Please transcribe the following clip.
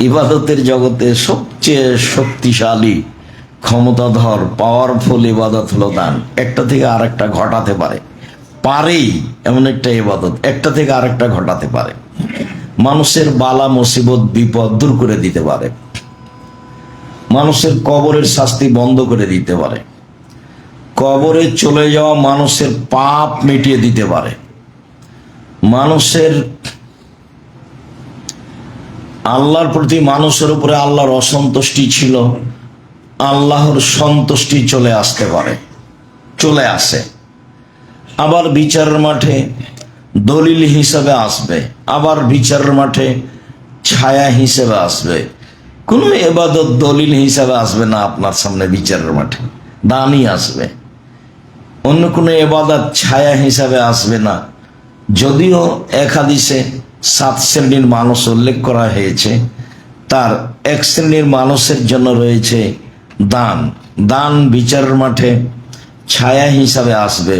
ইবাদতের জগতে সবচেয়ে শক্তিশালী, ক্ষমতাধর পাওয়ারফুল ইবাদত হলো দান। একটা থেকে আরেকটা ঘটাতে পারে। পারেই এমন একটা ইবাদত, একটা থেকে আরেকটা ঘটাতে পারে। মানুষের বালা, মুসিবত, বিপদ দূর করে দিতে পারে। মানুষের কবরের শাস্তি বন্ধ করে দিতে পারে। কবরে চলে যাওয়া মানুষের পাপ মিটিয়ে দিতে পারে। মানুষের আল্লাহর প্রতি মানুষের উপরে আল্লাহর অসন্তুষ্টি ছিল, আল্লাহর সন্তুষ্টি চলে আসতে পারে, চলে আসে। আবার বিচারের মাঠে দলিল হিসাবে আসবে, আবার বিচারের মাঠে ছায়া হিসেবে আসবে। কোনো এবাদত দলিল হিসাবে আসবে না আপনার সামনে বিচারের মাঠে, দানই আসবে। অন্য কোনো এবাদত ছায়া হিসাবে আসবে না। যদিও এক হাদিসে সাত শ্রেণির মানুষ উল্লেখ করা হয়েছে। তার এক শ্রেণির মানুষের জন্য রয়েছে দান। দান বিচারের মাঠে ছায়া হিসাবে আসবে।